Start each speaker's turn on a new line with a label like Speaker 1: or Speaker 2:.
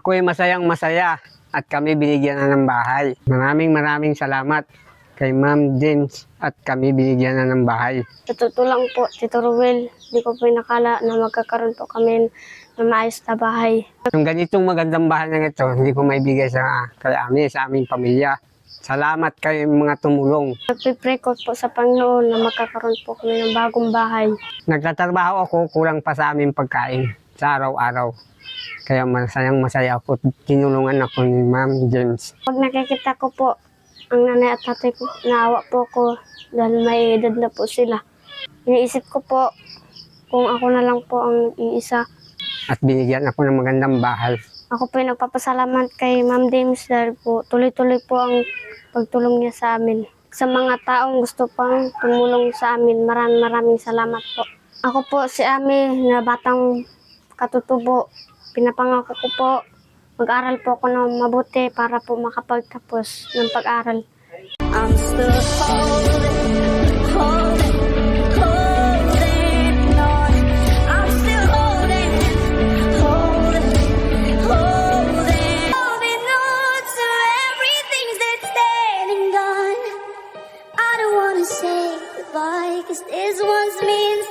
Speaker 1: Ako ay masayang masaya at kami binigyan na ng bahay. Maraming maraming salamat kay Ma'am James at kami binigyan na ng bahay.
Speaker 2: Sa totoo lang po, Tito Ruel, di ko po nakala na magkakaroon po kami ng maayos na bahay.
Speaker 1: Yung ganitong magandang bahay na ito, hindi ko maibigay sa kay amin, sa aming pamilya. Salamat kay mga tumulong.
Speaker 2: Nagpipray ko po sa Panginoon na magkakaroon po kami ng bagong bahay.
Speaker 1: Nagtatrabaho ako, kulang pa sa aming pagkain sa araw-araw. Kaya masayang masaya ako. Tinulungan ako ni Ma'am James.
Speaker 2: Pag nakikita ko po ang nanay at tatay ko, naawa po ko dahil may edad na po sila. Iniisip ko po kung ako na lang po ang iisa.
Speaker 1: At binigyan ako ng magandang bahay.
Speaker 2: Ako po yung nagpapasalamat kay Ma'am James dahil po tuloy-tuloy po ang pagtulong niya sa amin. Sa mga taong gusto pang tumulong sa amin, maraming maraming salamat po. Ako po si Ami na batang katutubo. Pinapangako ko po mag-aral po ako ng mabuti para po makapagtapos ng pag-aral.
Speaker 3: I'm still holding, holding, holding. I'm still holding, holding, holding, holding on everything that's and gone. I don't wanna say goodbye, cause this one means